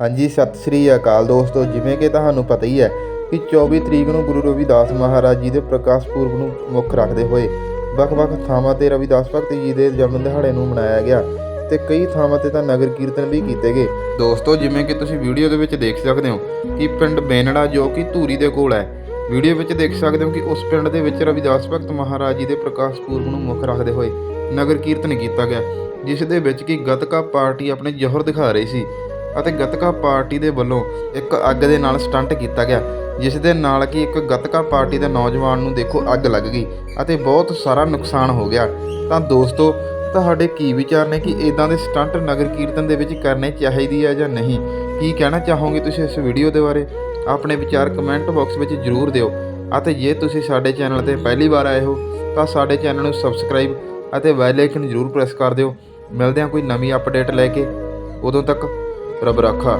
ਹਾਂਜੀ, ਸਤਿ ਸ੍ਰੀ ਅਕਾਲ ਦੋਸਤੋ, ਜਿਵੇਂ ਕਿ ਤੁਹਾਨੂੰ ਪਤਾ ਹੀ ਹੈ ਕਿ 24 ਤਰੀਕ ਨੂੰ ਗੁਰੂ ਰਵਿਦਾਸ ਮਹਾਰਾਜ ਜੀ ਦੇ ਪ੍ਰਕਾਸ਼ ਪੁਰਬ ਨੂੰ ਮੁੱਖ ਰੱਖਦੇ ਹੋਏ ਵੱਖ-ਵੱਖ ਥਾਵਾਂ ਤੇ ਰਵਿਦਾਸ ਭਗਤ ਜੀ ਦੇ ਜਨਮ ਦਿਹਾੜੇ ਨੂੰ ਮਨਾਇਆ ਗਿਆ ਤੇ ਕਈ ਥਾਵਾਂ ਤੇ ਤਾਂ ਨਗਰ ਕੀਰਤਨ ਵੀ ਕੀਤੇ ਗਏ। ਦੋਸਤੋ, ਜਿਵੇਂ ਕਿ ਤੁਸੀਂ ਵੀਡੀਓ ਦੇ ਵਿੱਚ ਦੇਖ ਸਕਦੇ ਹੋ ਕਿ ਪਿੰਡ ਬੇਨੜਾ ਜੋ ਕਿ ਧੂਰੀ ਦੇ ਕੋਲ ਹੈ, ਵੀਡੀਓ ਵਿੱਚ ਦੇਖ ਸਕਦੇ ਹੋ ਕਿ ਉਸ ਪਿੰਡ ਦੇ ਵਿੱਚ ਰਵਿਦਾਸ ਭਗਤ ਮਹਾਰਾਜ ਜੀ ਦੇ ਪ੍ਰਕਾਸ਼ ਪੁਰਬ ਨੂੰ ਮੁੱਖ ਰੱਖਦੇ ਹੋਏ ਨਗਰ ਕੀਰਤਨ ਕੀਤਾ ਗਿਆ, ਜਿਸ ਦੇ ਵਿੱਚ ਕਿ ਗੱਤਕਾ ਪਾਰਟੀ ਆਪਣੇ ਜੋਹਰ ਦਿਖਾ ਰਹੀ ਸੀ ਅਤੇ ਗਤਕਾ ਪਾਰਟੀ ਦੇ ਵੱਲੋਂ ਇੱਕ ਅੱਗ ਦੇ ਨਾਲ ਸਟੰਟ ਕੀਤਾ ਗਿਆ, ਜਿਸ ਦੇ ਨਾਲ ਕਿ ਇੱਕ ਗਤਕਾ ਪਾਰਟੀ ਦੇ ਨੌਜਵਾਨ ਨੂੰ ਦੇਖੋ ਅੱਗ ਲੱਗ ਗਈ ਅਤੇ ਬਹੁਤ ਸਾਰਾ ਨੁਕਸਾਨ ਹੋ ਗਿਆ। ਤਾਂ ਦੋਸਤੋ, ਤੁਹਾਡੇ ਕੀ ਵਿਚਾਰ ਨੇ ਕਿ ਇਦਾਂ ਦੇ ਸਟੰਟ ਨਗਰ ਕੀਰਤਨ ਦੇ ਵਿੱਚ ਕਰਨੇ ਚਾਹੀਦੀ ਹੈ ਜਾਂ ਨਹੀਂ? ਕੀ ਕਹਿਣਾ ਚਾਹੋਗੇ ਤੁਸੀਂ ਇਸ ਵੀਡੀਓ ਦੇ ਬਾਰੇ? ਆਪਣੇ ਵਿਚਾਰ ਕਮੈਂਟ ਬਾਕਸ ਵਿੱਚ ਜ਼ਰੂਰ ਦਿਓ। ਅਤੇ ਜੇ ਤੁਸੀਂ ਸਾਡੇ ਚੈਨਲ ਤੇ ਪਹਿਲੀ ਵਾਰ ਆਏ ਹੋ, ਤਾਂ ਸਾਡੇ ਚੈਨਲ ਨੂੰ ਸਬਸਕ੍ਰਾਈਬ ਅਤੇ ਬੈਲ ਆਈਕਨ ਜ਼ਰੂਰ ਪ੍ਰੈਸ ਕਰ ਦਿਓ। ਮਿਲਦੇ ਹਾਂ ਕੋਈ ਨਵੀਂ ਅਪਡੇਟ ਲੈ ਕੇ। ਉਦੋਂ ਤੱਕ ਰੱਬ ਰਾਖਾ।